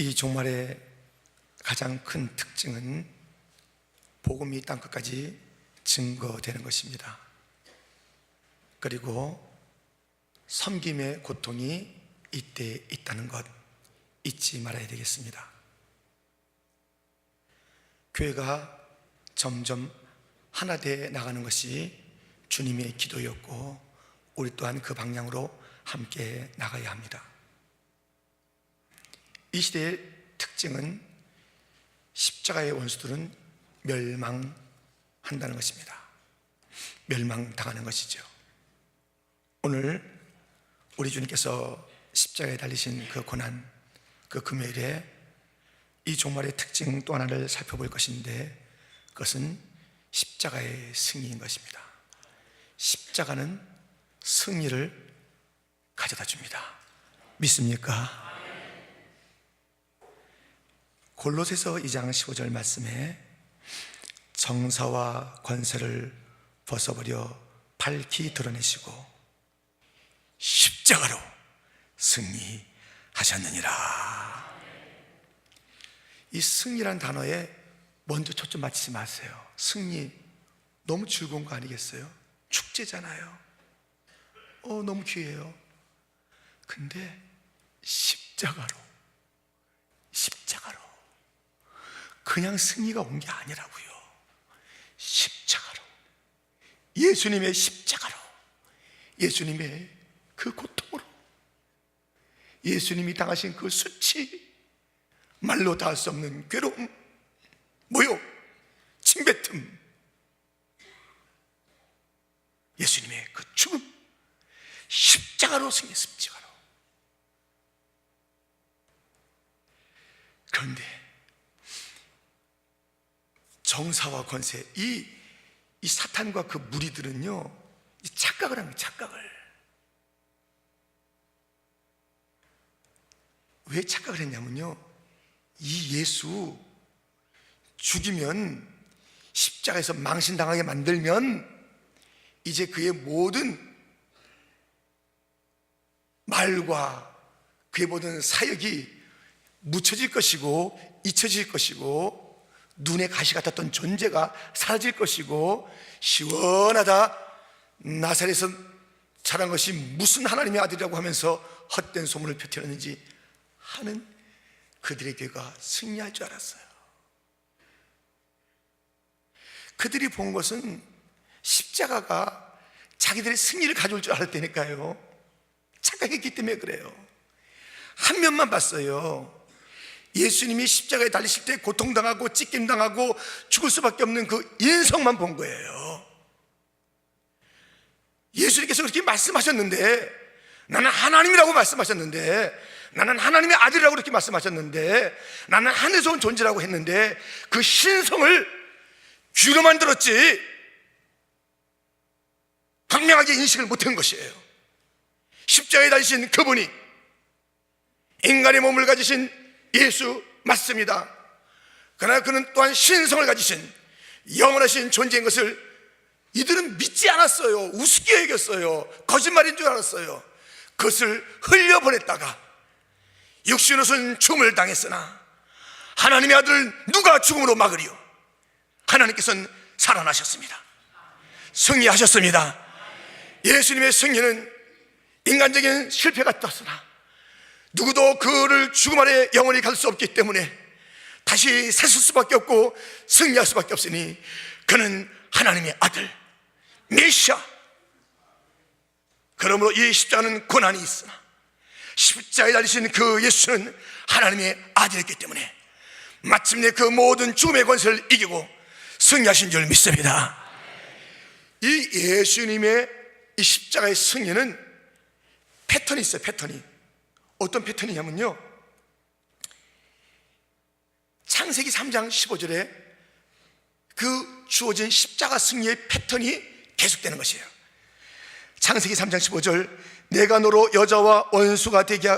이 종말의 가장 큰 특징은 복음이 땅 끝까지 증거되는 것입니다. 그리고 섬김의 고통이 이때 있다는 것 잊지 말아야 되겠습니다. 교회가 점점 하나 돼 나가는 것이 주님의 기도였고 우리 또한 그 방향으로 함께 나가야 합니다. 이 시대의 특징은 십자가의 원수들은 멸망한다는 것입니다. 멸망당하는 것이죠. 오늘 우리 주님께서 십자가에 달리신 그 고난, 그 금요일에 이 종말의 특징 또 하나를 살펴볼 것인데 그것은 십자가의 승리인 것입니다. 십자가는 승리를 가져다 줍니다. 믿습니까? 골로새서 2장 15절 말씀에 정사와 권세를 벗어버려 밝히 드러내시고 십자가로 승리하셨느니라. 이 승리란 단어에 먼저 초점 맞추지 마세요. 승리 너무 즐거운 거 아니겠어요? 축제잖아요. 어 너무 귀해요. 근데 십자가로 십자가로 그냥 승리가 온 게 아니라고요. 십자가로. 예수님의 십자가로. 예수님의 그 고통으로. 예수님이 당하신 그 수치. 말로 다 할 수 없는 괴로움 모욕 침뱉음. 예수님의 그 죽음. 십자가로 승리했습니다 그런데 정사와 권세 이, 이 사탄과 그 무리들은요 이 착각을 합니다 착각을. 왜 착각을 했냐면요 이 예수 죽이면 십자가에서 망신당하게 만들면 이제 그의 모든 말과 그의 모든 사역이 묻혀질 것이고 잊혀질 것이고 눈에 가시 같았던 존재가 사라질 것이고 시원하다. 나사렛에서 자란 것이 무슨 하나님의 아들이라고 하면서 헛된 소문을 펴뜨렸는지 하는 그들의 교회가 승리할 줄 알았어요. 그들이 본 것은 십자가가 자기들의 승리를 가져올 줄 알았다니까요. 착각했기 때문에 그래요. 한 면만 봤어요 예수님이 십자가에 달리실 때 고통당하고 찢김당하고 죽을 수밖에 없는 그 인성만 본 거예요. 예수님께서 그렇게 말씀하셨는데 나는 하나님이라고 말씀하셨는데 나는 하나님의 아들이라고 그렇게 말씀하셨는데 나는 하늘에서 온 존재라고 했는데 그 신성을 귀로 만 들었지 분명하게 인식을 못한 것이에요. 십자가에 달리신 그분이 인간의 몸을 가지신 예수 맞습니다. 그러나 그는 또한 신성을 가지신 영원하신 존재인 것을 이들은 믿지 않았어요. 우습게 여겼어요. 거짓말인 줄 알았어요. 그것을 흘려보냈다가 육신으로서는 죽음을 당했으나 하나님의 아들 누가 죽음으로 막으리요? 하나님께서는 살아나셨습니다. 승리하셨습니다. 예수님의 승리는 인간적인 실패가 떴으나 누구도 그를 죽음 아래 영원히 갈 수 없기 때문에 다시 살 수밖에 없고 승리할 수밖에 없으니 그는 하나님의 아들 메시아. 그러므로 이 십자가는 고난이 있으나 십자가에 달리신 그 예수는 하나님의 아들이었기 때문에 마침내 그 모든 죽음의 권세를 이기고 승리하신 줄 믿습니다. 이 예수님의 이 십자가의 승리는 패턴이 있어요 패턴이 어떤 패턴이냐면요. 창세기 3장 15절에 그 주어진 십자가 승리의 패턴이 계속되는 것이에요. 창세기 3장 15절 내가 너로 여자와 원수가 되게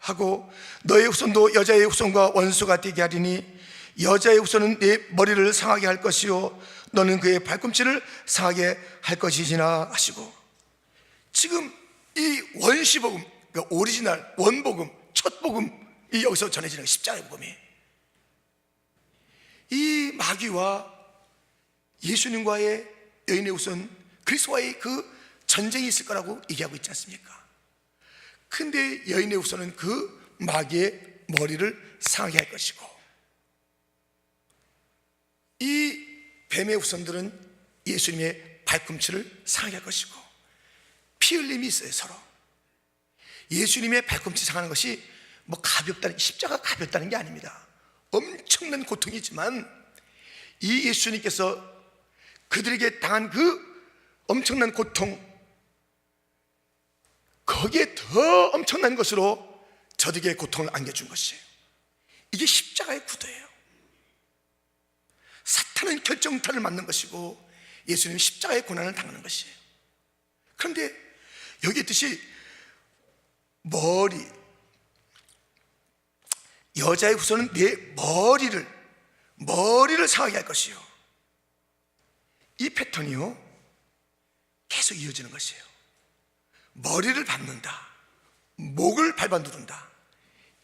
하고 너의 후손도 여자의 후손과 원수가 되게 하리니 여자의 후손은 내 머리를 상하게 할 것이요 너는 그의 발꿈치를 상하게 할 것이지나 하시고. 지금 이 원시복음 그러니까 오리지널 원복음 첫 복음 이 여기서 전해지는 십자가의 복음이 이 마귀와 예수님과의 여인의 우선 그리스도와의 그 전쟁이 있을 거라고 얘기하고 있지 않습니까? 근데 여인의 우선은 그 마귀의 머리를 상하게 할 것이고 이 뱀의 우선들은 예수님의 발꿈치를 상하게 할 것이고 피 흘림이 있어요 서로 예수님의 발꿈치 상하는 것이 뭐 가볍다는 십자가 가볍다는 게 아닙니다. 엄청난 고통이지만 이 예수님께서 그들에게 당한 그 엄청난 고통 거기에 더 엄청난 것으로 저들에게 고통을 안겨준 것이에요. 이게 십자가의 구도예요. 사탄은 결정타를 맞는 것이고 예수님은 십자가의 고난을 당하는 것이에요. 그런데 여기 있듯이 머리. 여자의 후손은 내 머리를 머리를 상하게 할 것이요. 이 패턴이요 계속 이어지는 것이에요. 머리를 밟는다. 목을 밟아 누른다.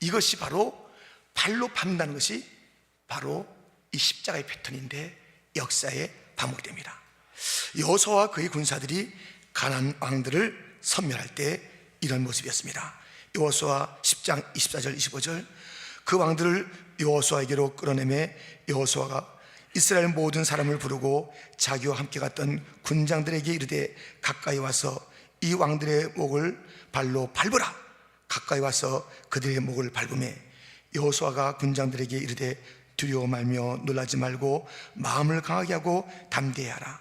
이것이 바로 발로 밟는다는 것이 바로 이 십자가의 패턴인데 역사에 반복됩니다. 여호수아와 그의 군사들이 가난 왕들을 섬멸할 때 이런 모습이었습니다. 여호수아 10장 24절 25절. 그 왕들을 여호수아에게로 끌어내매 여호수아가 이스라엘 모든 사람을 부르고 자기와 함께 갔던 군장들에게 이르되 가까이 와서 이 왕들의 목을 발로 밟으라. 가까이 와서 그들의 목을 밟으매 여호수아가 군장들에게 이르되 두려워 말며 놀라지 말고 마음을 강하게 하고 담대히 하라.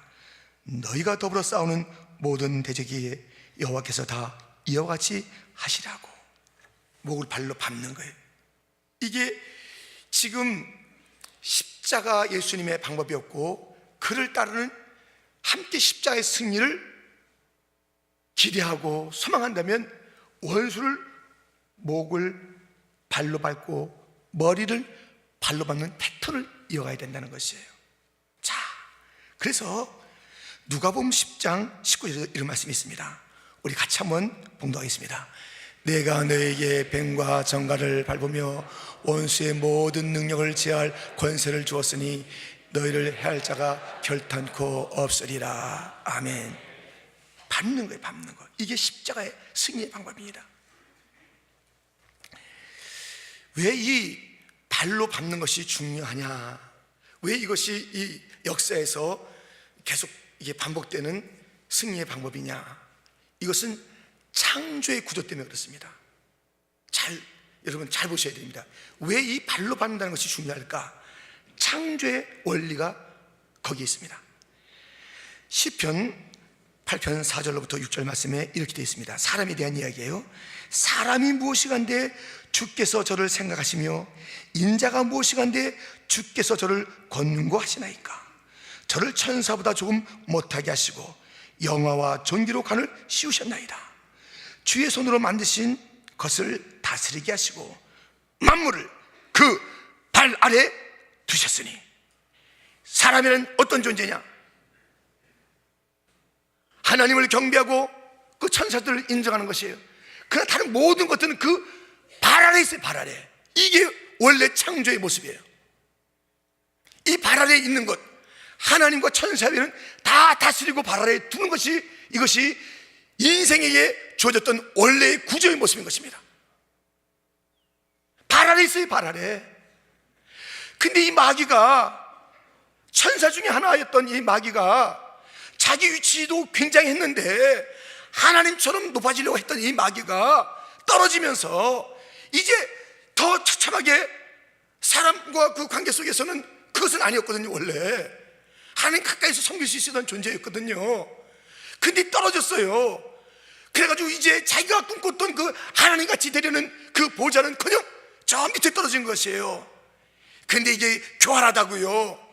너희가 더불어 싸우는 모든 대적이 여호와께서 다 이와 같이 하시라고 목을 발로 밟는 거예요 이게 지금 십자가 예수님의 방법이었고 그를 따르는 함께 십자가의 승리를 기대하고 소망한다면 원수를 목을 발로 밟고 머리를 발로 밟는 패턴을 이어가야 된다는 것이에요. 자, 그래서 누가복음 10장 19절에 이런 말씀이 있습니다. 우리 같이 한번 봉독하겠습니다. 내가 너에게 뱀과 정갈을 밟으며 원수의 모든 능력을 제할 권세를 주었으니 너희를 해할 자가 결탄코 없으리라. 아멘. 밟는 거예요, 밟는 거. 이게 십자가의 승리의 방법입니다. 왜 이 발로 밟는 것이 중요하냐? 왜 이것이 이 역사에서 계속 이게 반복되는 승리의 방법이냐? 이것은 창조의 구조 때문에 그렇습니다. 잘 여러분 잘 보셔야 됩니다. 왜 이 발로 밟는다는 것이 중요할까? 창조의 원리가 거기에 있습니다. 시편 8편 4절로부터 6절 말씀에 이렇게 되어 있습니다. 사람에 대한 이야기예요. 사람이 무엇이간데 주께서 저를 생각하시며 인자가 무엇이간데 주께서 저를 권고하시나이까. 저를 천사보다 조금 못하게 하시고 영화와 존귀로 간을 씌우셨나이다. 주의 손으로 만드신 것을 다스리게 하시고 만물을 그 발 아래 두셨으니 사람이란 어떤 존재냐? 하나님을 경배하고 그 천사들을 인정하는 것이에요. 그러나 다른 모든 것들은 그 발 아래 있어요, 발 아래. 이게 원래 창조의 모습이에요. 이 발 아래에 있는 것, 하나님과 천사들은 다 다스리고 발 아래에 두는 것이 이것이 인생에게 주어졌던 원래의 구조의 모습인 것입니다. 발 아래 있어요, 발 아래. 근데 이 마귀가 천사 중에 하나였던 이 마귀가 자기 위치도 굉장했는데 하나님처럼 높아지려고 했던 이 마귀가 떨어지면서 이제 더 처참하게 사람과 그 관계 속에서는 그것은 아니었거든요 원래 하나님 가까이서 섬길 수 있었던 존재였거든요. 근데 떨어졌어요. 그래가지고 이제 자기가 꿈꿨던 그 하나님 같이 되려는 그 보좌는 그냥 저 밑에 떨어진 것이에요. 근데 이게 교활하다고요.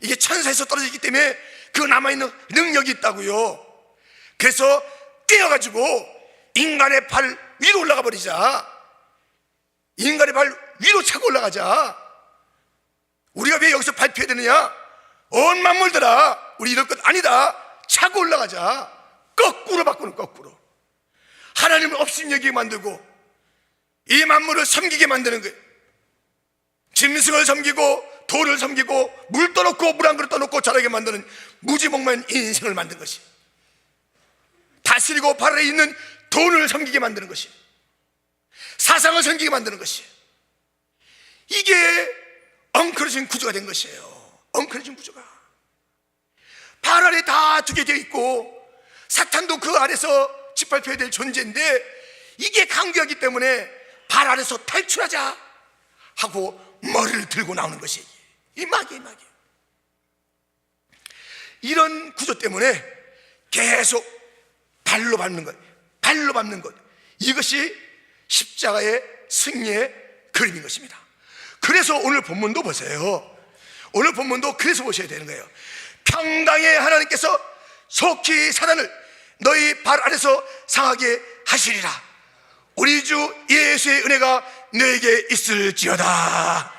이게 천사에서 떨어졌기 때문에 그 남아있는 능력이 있다고요. 그래서 뛰어가지고 인간의 발 위로 올라가 버리자. 인간의 발 위로 차고 올라가자. 우리가 왜 여기서 발표해야 되느냐 온 만물들아 우리 이럴 것 아니다. 차고 올라가자. 거꾸로 바꾸는 거꾸로. 하나님을 없인 여기게 만들고 이 만물을 섬기게 만드는 거예요. 짐승을 섬기고 돌을 섬기고 물 떠놓고 물 한 그릇 떠놓고 자라게 만드는 무지몽만 인생을 만든 것이. 다스리고 발에 있는 돈을 섬기게 만드는 것이. 사상을 섬기게 만드는 것이. 이게 엉클어진 구조가 된 것이에요 엉클어진 구조가 발 아래 다 두게 되어 있고 사탄도 그 아래서 짓밟혀야 될 존재인데 이게 강교하기 때문에 발 아래서 탈출하자 하고 머리를 들고 나오는 것이 이 마귀 마귀 이런 구조 때문에 계속 발로 밟는 것 발로 밟는 것. 이것이 십자가의 승리의 그림인 것입니다. 그래서 오늘 본문도 보세요 오늘 본문도 그래서 보셔야 되는 거예요. 평강의 하나님께서 속히 사단을 너희 발 아래서 상하게 하시리라. 우리 주 예수의 은혜가 너에게 있을지어다.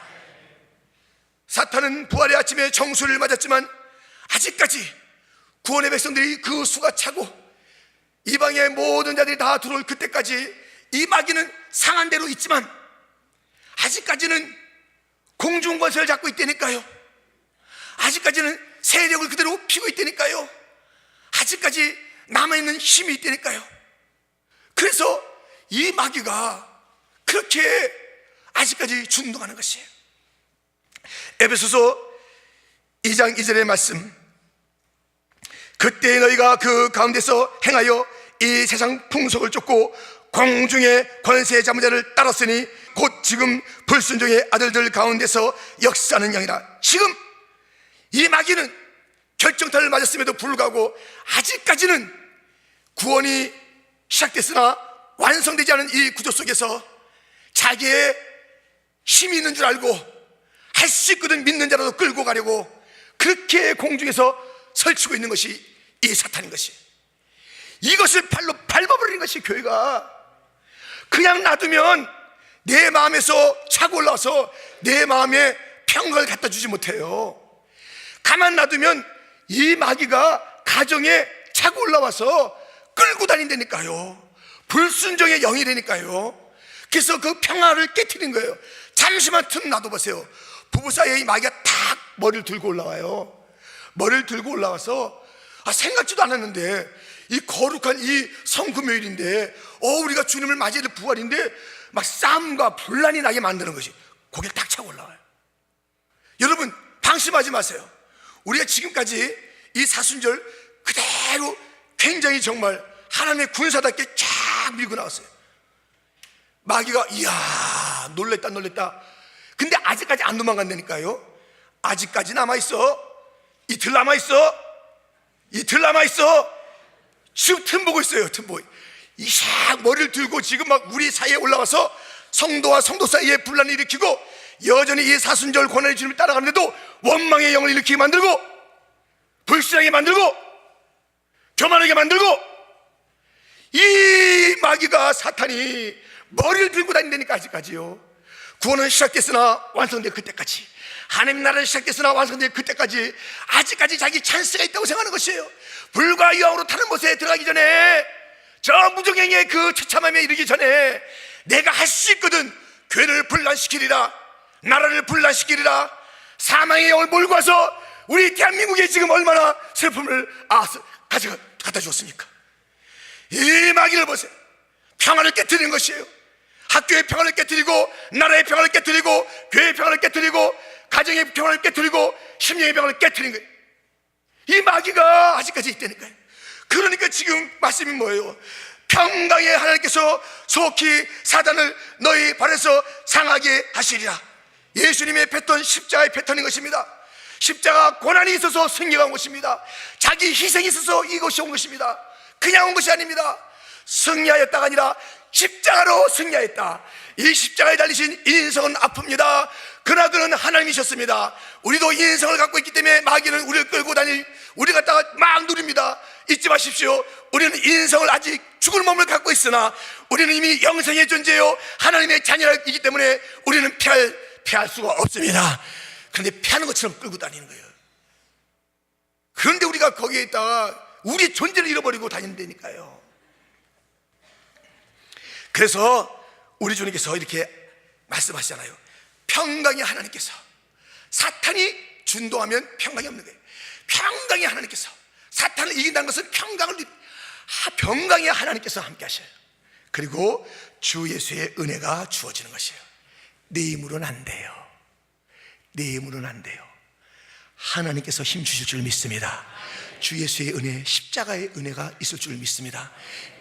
사탄은 부활의 아침에 정수를 맞았지만 아직까지 구원의 백성들이 그 수가 차고 이방의 모든 자들이 다 들어올 그때까지 이 마귀는 상한 대로 있지만 아직까지는 공중 권세를 잡고 있다니까요 아직까지는 세력을 그대로 피고 있다니까요. 아직까지 남아있는 힘이 있다니까요. 그래서 이 마귀가 그렇게 아직까지 준동하는 것이에요. 에베소서 2장 2절의 말씀. 그때 너희가 그 가운데서 행하여 이 세상 풍속을 쫓고 공중의 권세 자무자를 따랐으니 곧 지금 불순종의 아들들 가운데서 역사하는 영이라. 지금 이 마귀는 결정타를 맞았음에도 불구하고 아직까지는 구원이 시작됐으나 완성되지 않은 이 구조 속에서 자기의 힘이 있는 줄 알고 할 수 있거든 믿는 자라도 끌고 가려고 그렇게 공중에서 설치고 있는 것이 이 사탄인 것이. 이것을 발로 밟아버리는 것이 교회가 그냥 놔두면 내 마음에서 차고 올라와서 내 마음에 평강을 갖다 주지 못해요 가만 놔두면 이 마귀가 가정에 차고 올라와서 끌고 다닌다니까요. 불순종의 영이 되니까요. 그래서 그 평화를 깨뜨린 거예요. 잠시만 틈 놔둬보세요. 부부 사이에 이 마귀가 탁 머리를 들고 올라와요. 머리를 들고 올라와서 아, 생각지도 않았는데 이 거룩한 이 성금요일인데 어 우리가 주님을 맞이할 부활인데 막 싸움과 분란이 나게 만드는 것이 고개를 딱 차고 올라와요. 여러분 방심하지 마세요 우리가 지금까지 이 사순절 그대로 굉장히 정말 하나님의 군사답게 쫙 밀고 나왔어요. 마귀가 이야 놀랬다 놀랬다. 근데 아직까지 안 도망간다니까요. 아직까지 남아 있어. 이틀 남아 있어. 이틀 남아 있어. 지금 틈 보고 있어요 틈 보고. 이샥 머리를 들고 지금 막 우리 사이에 올라와서 성도와 성도 사이에 분란을 일으키고 여전히 이 사순절 권한의 주님을 따라가는데도 원망의 영을 일으키게 만들고 불신하게 만들고 교만하게 만들고 이 마귀가 사탄이 머리를 들고 다닌다니까 아직까지요. 구원은 시작됐으나 완성될 그때까지 하나님 나라는 시작됐으나 완성될 그때까지 아직까지 자기 찬스가 있다고 생각하는 것이에요. 불과 유황으로 타는 곳에 들어가기 전에 저 무정행의 그 처참함에 이르기 전에 내가 할 수 있거든 교회를 분란시키리라 나라를 분란시키리라. 사망의 영을 몰고 와서 우리 대한민국에 지금 얼마나 슬픔을 아, 가져, 갖다 주었습니까? 이 마귀를 보세요. 평화를 깨뜨리는 것이에요. 학교의 평화를 깨뜨리고 나라의 평화를 깨뜨리고 교회의 평화를 깨뜨리고 가정의 평화를 깨뜨리고 심령의 평화를 깨뜨리는 거예요. 이 마귀가 아직까지 있다니까요. 그러니까 지금 말씀이 뭐예요? 평강의 하나님께서 속히 사단을 너희 발에서 상하게 하시리라 예수님의 패턴 십자가의 패턴인 것입니다. 십자가 고난이 있어서 승리가 온 것입니다. 자기 희생이 있어서 이것이 온 것입니다. 그냥 온 것이 아닙니다. 승리하였다가 아니라 십자가로 승리하였다. 이 십자가에 달리신 인성은 아픕니다. 그러나 그는 하나님이셨습니다. 우리도 인성을 갖고 있기 때문에 마귀는 우리를 끌고 다닐 우리 갖다가 막 누립니다. 잊지 마십시오. 우리는 인성을 아직 죽을 몸을 갖고 있으나 우리는 이미 영생의 존재요. 하나님의 자녀이기 때문에 우리는 피할, 피할 수가 없습니다 그런데 피하는 것처럼 끌고 다니는 거예요 그런데 우리가 거기에 있다가 우리의 존재를 잃어버리고 다닌다니까요 그래서 우리 주님께서 이렇게 말씀하시잖아요. 평강의 하나님께서 사탄이 준동하면 평강이 없는 거예요. 평강의 하나님께서 사탄을 이긴다는 것은 평강을 이- 하- 평강의 하나님께서 함께 하셔요. 그리고 주 예수의 은혜가 주어지는 것이에요. 내 힘으로는 안 돼요. 내 힘으로는 안 돼요. 하나님께서 힘 주실 줄 믿습니다. 주 예수의 은혜, 십자가의 은혜가 있을 줄 믿습니다.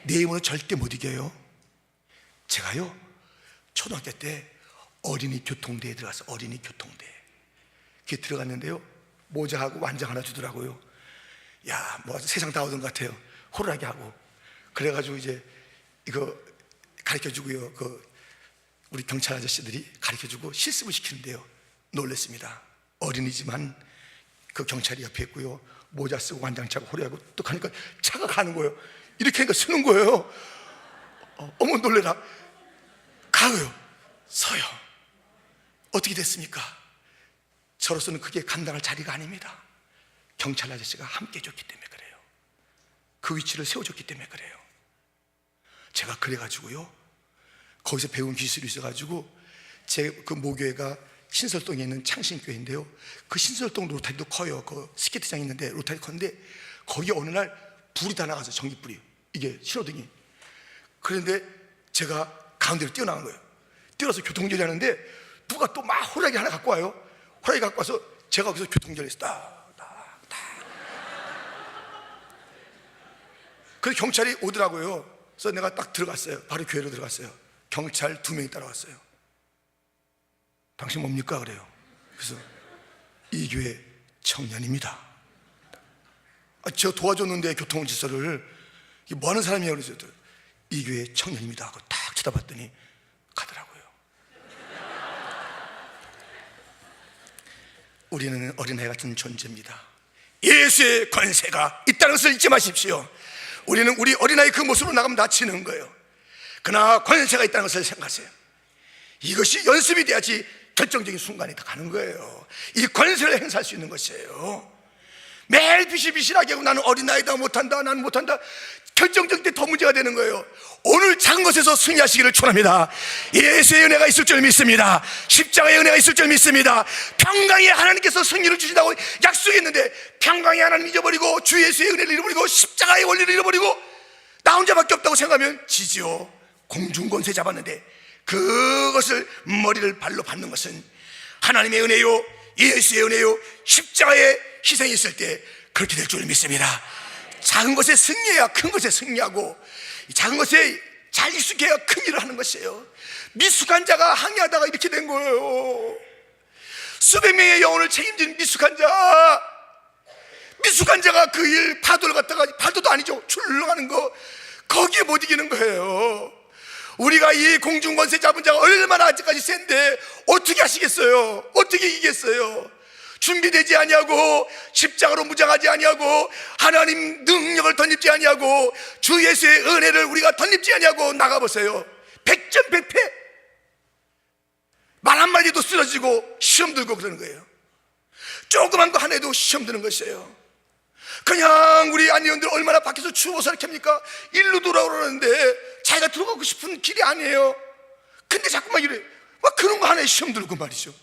내 힘으로 절대 못 이겨요. 제가요, 초등학교 때 어린이 교통대에 들어가서 어린이 교통대. 이렇게 들어갔는데요, 모자하고 완장 하나 주더라고요. 야, 뭐 세상 다 얻은 것 같아요. 호루라기 하고. 그래가지고 이제 이거 가르쳐 주고요. 그 우리 경찰 아저씨들이 가르쳐 주고 실습을 시키는데요. 놀랬습니다. 어린이지만 그 경찰이 옆에 있고요. 모자 쓰고 완장 차고 호루라기 하고 또 가니까 차가 가는 거예요. 이렇게 하니까 쓰는 거예요. 어, 어머 놀래라. 가요. 서요. 어떻게 됐습니까? 저로서는 그게 감당할 자리가 아닙니다. 경찰 아저씨가 함께 해줬기 때문에 그래요. 그 위치를 세워줬기 때문에 그래요. 제가 그래가지고요. 거기서 배운 기술이 있어가지고 제 그 모교회가 신설동에 있는 창신교회인데요. 그 신설동 로타리도 커요. 그 스케이트장 있는데 로타리 커는데 거기 어느 날 불이 다 나가서 전기불이 이게 신호등이 그런데 제가 가운데로 뛰어나간 거예요. 뛰어서 교통전이 하는데 누가 또 막 호랑이 하나 갖고 와요. 호랑이 갖고 와서 제가 거기서 교통전에서 딱, 딱, 딱. 그래서 경찰이 오더라고요. 그래서 내가 딱 들어갔어요. 바로 교회로 들어갔어요. 경찰 두 명이 따라왔어요. 당신 뭡니까? 그래요. 그래서 이 교회 청년입니다. 아, 저 도와줬는데 교통 질서를 이게 뭐 하는 사람이에요? 그래서 이 교회 청년입니다 하고 딱 쳐다봤더니 가더라고요. 우리는 어린아이 같은 존재입니다. 예수의 권세가 있다는 것을 잊지 마십시오. 우리는 우리 어린아이 그 모습으로 나가면 다치는 거예요. 그러나 권세가 있다는 것을 생각하세요. 이것이 연습이 돼야지 결정적인 순간이 다 가는 거예요. 이 권세를 행사할 수 있는 것이에요. 매일 비실비실하게 하고 나는 어린아이다 못한다 나는 못한다 결정적 때 더 문제가 되는 거예요 오늘 작은 것에서 승리하시기를 축원합니다 예수의 은혜가 있을 줄 믿습니다 십자가의 은혜가 있을 줄 믿습니다 평강의 하나님께서 승리를 주신다고 약속했는데 평강의 하나님 잊어버리고 주 예수의 은혜를 잃어버리고 십자가의 원리를 잃어버리고 나 혼자밖에 없다고 생각하면 지지요 공중권세 잡았는데 그것을 머리를 발로 밟는 것은 하나님의 은혜요 예수의 은혜요 십자가의 희생이 있을 때 그렇게 될 줄 믿습니다. 작은 것에 승리해야 큰 것에 승리하고 이 작은 것에 잘 익숙해야 큰 일을 하는 것이에요. 미숙한 자가 항해하다가 이렇게 된 거예요. 수백 명의 영혼을 책임진 미숙한 자. 미숙한 자가 그 일 파도를 갖다가 파도도 아니죠. 출렁하는 거. 거기에 못 이기는 거예요 우리가 이 공중권세 잡은 자가 얼마나 아직까지 센데 어떻게 하시겠어요? 어떻게 이기겠어요? 준비되지 아니하고 십자가로 무장하지 아니하고 하나님 능력을 덧입지 아니하고 주 예수의 은혜를 우리가 덧입지 아니하고 나가보세요 백전백패 말 한마디도 쓰러지고 시험 들고 그러는 거예요 조그만 거 하나에도 시험 드는 것이에요 그냥 우리 안의원들 얼마나 밖에서 추워서 이렇게 합니까? 일로 돌아오라는데 자기가 들어가고 싶은 길이 아니에요. 근데 자꾸만 이래. 막 그런 거 하나에 시험 들고 말이죠.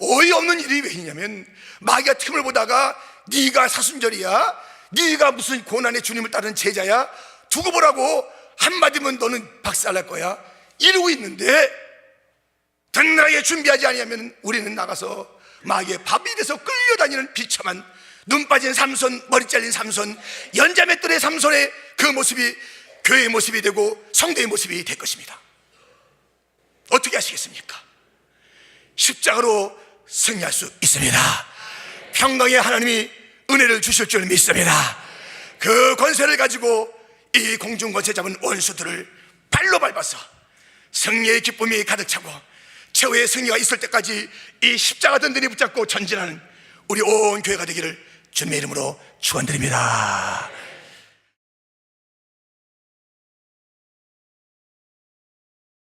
어이없는 일이 왜냐면 마귀가 틈을 보다가 네가 사순절이야. 네가 무슨 고난의 주님을 따르는 제자야. 두고 보라고 한마디면 너는 박살날 거야. 이러고 있는데 든든하게 준비하지 아니하면 우리는 나가서 마귀의 밥이 돼서 끌려다니는 비참한 눈 빠진 삼손, 머리 잘린 삼손, 연자맷돌의 삼손의 그 모습이 교회의 모습이 되고 성도의 모습이 될 것입니다. 어떻게 하시겠습니까? 십자가로 승리할 수 있습니다. 평강의 하나님이 은혜를 주실 줄 믿습니다. 그 권세를 가지고 이 공중 권세 잡은 원수들을 발로 밟아서 승리의 기쁨이 가득 차고 최후의 승리가 있을 때까지 이 십자가 든든히 붙잡고 전진하는 우리 온 교회가 되기를 주님의 이름으로 축원드립니다.